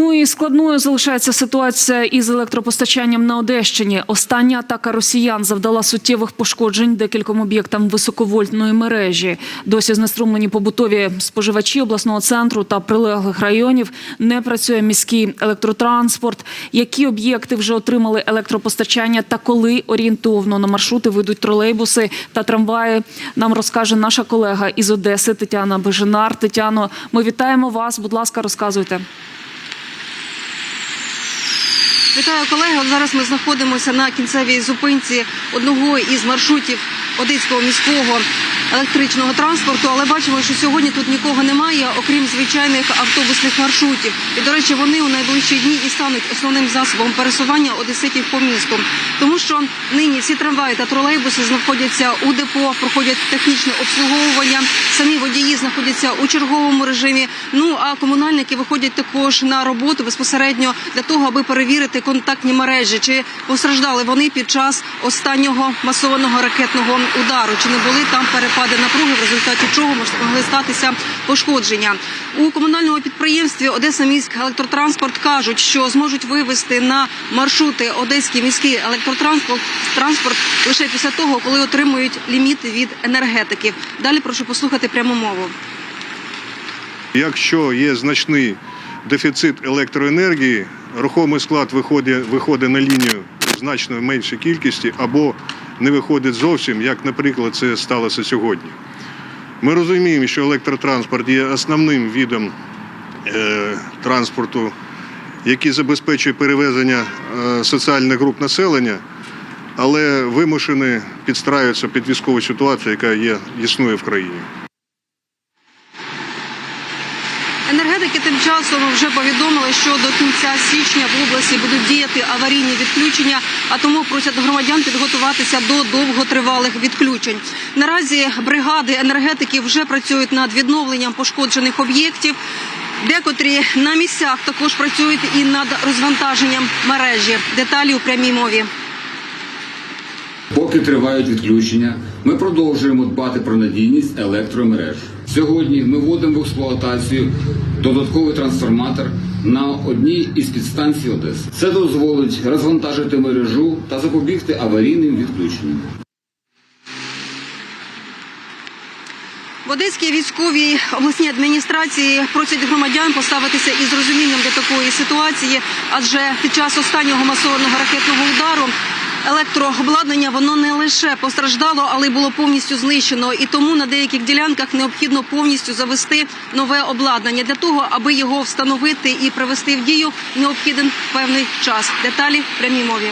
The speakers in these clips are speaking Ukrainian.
Ну і складною залишається ситуація із електропостачанням на Одещині. Остання атака росіян завдала суттєвих пошкоджень декільком об'єктам високовольтної мережі. Досі знеструмлені побутові споживачі обласного центру та прилеглих районів. Не працює міський електротранспорт. Які об'єкти вже отримали електропостачання та коли орієнтовно на маршрути вийдуть тролейбуси та трамваї? Нам розкаже наша колега із Одеси Тетяна Бежинар. Тетяно, ми вітаємо вас. Будь ласка, розказуйте. Вітаю колеги. Зараз ми знаходимося на кінцевій зупинці одного із маршрутів Одеського міського електричного транспорту. Але бачимо, що сьогодні тут нікого немає, окрім звичайних автобусних маршрутів. І до речі, вони у найближчі дні і стануть основним засобом пересування одеситів по місту, тому що нині всі трамваї та тролейбуси знаходяться у депо, проходять технічне обслуговування. Самі водії знаходяться у черговому режимі. Ну а комунальники виходять також на роботу безпосередньо для того, аби перевірити контактні мережі, чи постраждали вони під час останнього масованого ракетного удару, чи не були там перепади напруги, в результаті чого могли статися пошкодження у комунальному підприємстві Одеса міськ електротранспорт кажуть, що зможуть вивести на маршрути Одеський міський електротранспорт транспорт лише після того, коли отримують ліміти від енергетиків. Далі прошу послухати пряму мову. Якщо є значний дефіцит електроенергії, рухомий склад виходить, виходить на лінію значно меншій кількості або не виходить зовсім, як, наприклад, це сталося сьогодні. Ми розуміємо, що електротранспорт є основним видом е, транспорту, який забезпечує перевезення е, соціальних груп населення, але вимушені підстраюватися під військову ситуацію, яка є, існує в країні. Енергетики тим часом вже повідомили, що до кінця січня в області будуть діяти аварійні відключення, а тому просять громадян підготуватися до довготривалих відключень. Наразі бригади енергетиків вже працюють над відновленням пошкоджених об'єктів. Декотрі на місцях також працюють і над розвантаженням мережі. Деталі у прямій мові. Поки тривають відключення, ми продовжуємо дбати про надійність електромереж. Сьогодні ми вводимо в експлуатацію додатковий трансформатор на одній із підстанцій Одеси. Це дозволить розвантажити мережу та запобігти аварійним відключенням. В Одеській військовій обласній адміністрації просять громадян поставитися із розумінням до такої ситуації, адже під час останнього масованого ракетного удару електрообладнання воно не лише постраждало, але й було повністю знищено. І тому на деяких ділянках необхідно повністю завести нове обладнання. Для того, аби його встановити і привести в дію, необхіден певний час. Деталі в прямій мові.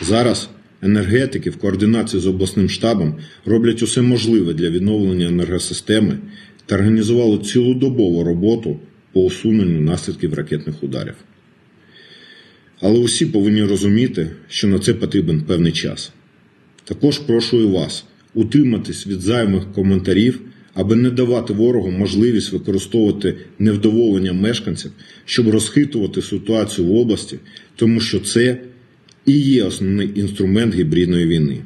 Зараз енергетики в координації з обласним штабом роблять усе можливе для відновлення енергосистеми та організували цілодобову роботу по усуненню наслідків ракетних ударів. Але усі повинні розуміти, що на це потрібен певний час. Також прошу і вас утриматись від зайвих коментарів, аби не давати ворогу можливість використовувати невдоволення мешканців, щоб розхитувати ситуацію в області, тому що це і є основний інструмент гібридної війни.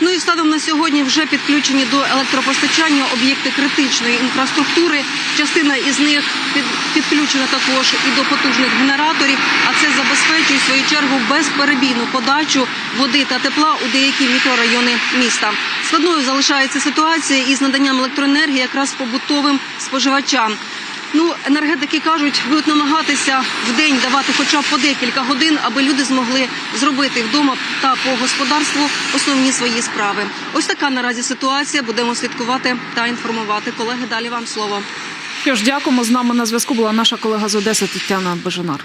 Ну і станом на сьогодні вже підключені до електропостачання об'єкти критичної інфраструктури. Частина із них підключена також і до потужних генераторів, а це забезпечує свою чергу безперебійну подачу води та тепла у деякі мікрорайони міста. Складною залишається ситуація із наданням електроенергії якраз побутовим споживачам. Ну, енергетики кажуть, будуть намагатися в день давати хоча б по декілька годин, аби люди змогли зробити вдома та по господарству основні свої справи. Ось така наразі ситуація. Будемо слідкувати та інформувати. Колеги, далі вам слово. Що ж, дякуємо. З нами на зв'язку була наша колега з Одеси Тетяна Бежинар.